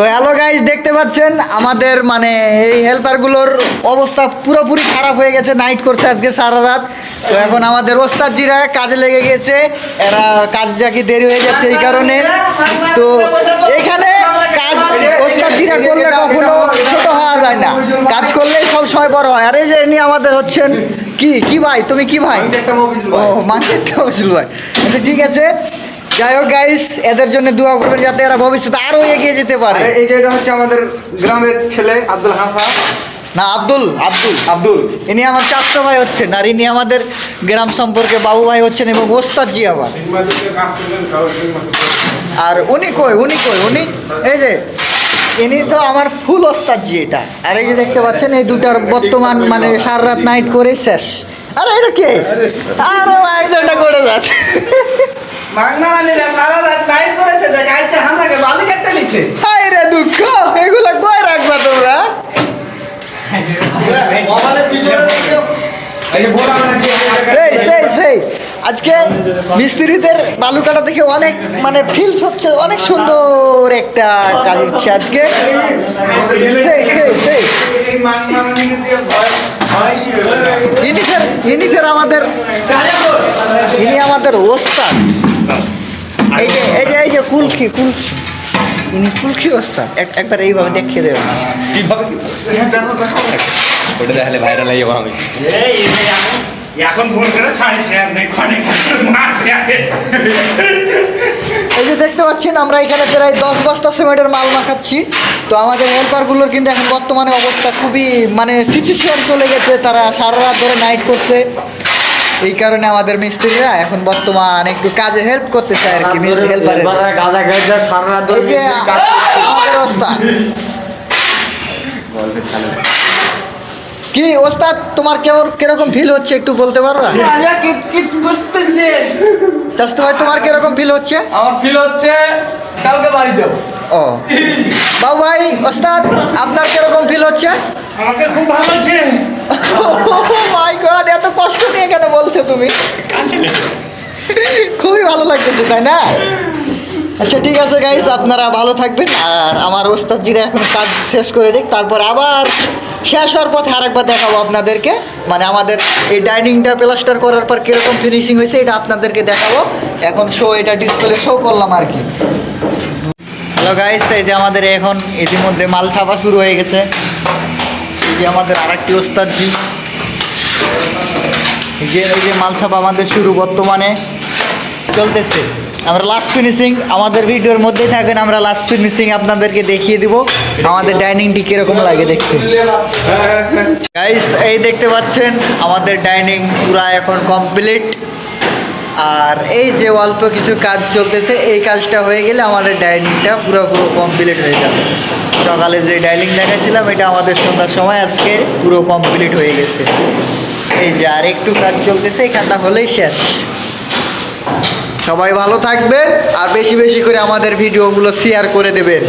তো hello guys দেখতে পাচ্ছেন আমাদের মানে এই হেল্পারগুলোর অবস্থা পুরোপুরি খারাপ হয়ে গেছে নাইট করছে আজকে সারা রাত। তো এখন আমাদের ওস্তাদজিরা কাজে লেগে গেছে এরা কাজ যাকে দেরি হয়ে যাচ্ছে এই কারণে। তো এখানে কাজ ওস্তাদজিরা করলে কখনো ছোট হওয়া যায় না। কাজ করলেই সব সময় বড় হয়। আর এই যে ইনি আমাদের হচ্ছেন কি? কি ভাই? তুমি কি ভাই? ও মফিজুল ভাই। আচ্ছা ঠিক আছে। যাই হোক গাইস এদের জন্য দোয়া করবেন যাতে এরা ভবিষ্যতে আরও এগিয়ে যেতে পারে। এই যে এটা হচ্ছে আমাদের গ্রামের ছেলে আব্দুল হাসান। না আব্দুল আব্দুল। আব্দুল। ইনি আমার চাচা ভাই হচ্ছেন আর ইনি আমাদের গ্রাম সম্পর্কে বাবু ভাই হচ্ছেন এবং ওস্তাদ জি আবার আর উনি কই উনি কই উনি? এই যে ইনি তো আমার ফুল ওস্তাদ জি এটা। আর এই যে দেখতে পাচ্ছেন এই দুটার বর্তমান মানে সারা রাত নাইট করে শেষ। আরে এটা কে? আরে একজনটা করে যাচ্ছে। মাগনারানীরা সারা রাত নাইট করেছে দেখ আজকে আমাকে বালি কাটতে লিখছে হাই রে দুঃখ এগুলা কই রাখবা তোমরা? এই যে বললাম না যে সেই সেই সেই। আজকে মিস্ত্রিদের বালু কাটা দেখে অনেক মানে ফিলস হচ্ছে অনেক সুন্দর একটা কাজ হচ্ছে আজকে। সেই সেই সেই। আমাদের ইনি আমাদের ওস্তাদ। এই যে এই যে এই যে কুলকি কুলকি। ইনি কুলকির ওস্তাদ। এক- একবার এইভাবে দেখিয়ে দেবেন। ওটা দেখালে ভাইরাল হয়ে যাব আমি। এই এই যে এখন- ফোন করে ছাড়িস এই যে দেখতে পাচ্ছেন আমরা এখানে প্রায় দশ বস্তা সিমেন্টের মাল মাখাচ্ছি। তো আমাদের হেল্পারগুলোর কিন্তু এখন বর্তমানে অবস্থা খুবই মানে সিচুয়েশন চলে গেছে। তারা সারা রাত ধরে নাইট করছে। এই কারণে আমাদের মিস্ত্রিরা এখন বর্তমান একটু কাজে হেল্প করতে চায় আর কি মিস্ত্রি হেল্পারের এই যে আমাদের ওস্তাদ কি ওস্তাদ তোমার কেমন কীরকম ফিল হচ্ছে একটু বলতে পারবা? করতেছে। চাস্তু ভাই তোমার কীরকম ফিল হচ্ছে? আমার ফিল হচ্ছে কালকে বাড়ি যাব। ও। বাবু ভাই ওস্তাদ আপনার কীরকম ফিল হচ্ছে? আমাকে খুব ভালো লাগছে। মাই গড এত কষ্ট নিয়ে কেন বলছো তুমি? খুবই ভালো লাগতেছে তাই না? আচ্ছা ঠিক আছে গাইজ আপনারা ভালো থাকবেন। আর আমার ওস্তাদজিরা এখন কাজ শেষ করে দিক তারপর আবার শেষ হওয়ার পথে আরেকবার দেখাবো আপনাদেরকে। মানে আমাদের এই ডাইনিংটা প্লাস্টার করার পর কীরকম ফিনিশিং হয়েছে এটা আপনাদেরকে দেখাবো। এখন শো এটা ডিসপ্লে শো করলাম আর কি। হ্যালো গাইজ এই যে আমাদের এখন ইতিমধ্যে মাল ছাপা শুরু হয়ে গেছে। এই যে আমাদের আরেকটি ওস্তাদজি। এই যে এই যে মাল ছাপা আমাদের শুরু বর্তমানে চলতেছে। আমরা লাস্ট ফিনিশিং আমাদের ভিডিওর মধ্যেই থাকেন, আমরা লাস্ট ফিনিশিং আপনাদেরকে দেখিয়ে দিব। আমাদের ডাইনিংটি কীরকম লাগে দেখতে। গাইস এই দেখতে পাচ্ছেন, আমাদের ডাইনিং পুরা এখন কমপ্লিট আর এই যে অল্প কিছু কাজ চলতেছে, এই কাজটা হয়ে গেলে আমাদের ডাইনিংটা পুরো পুরো কমপ্লিট হয়ে যাবে। সকালে যে ডাইনিং দেখাচ্ছিলাম এটা আমাদের সন্ধ্যার সময়, আজকে পুরো কমপ্লিট হয়ে গেছে। এই যে আর একটু কাজ চলতেছে এখানটা হলেই শেষ। সবাই ভালো থাকবেন, আর বেশি বেশি করে আমাদের ভিডিওগুলো শেয়ার করে দেবেন।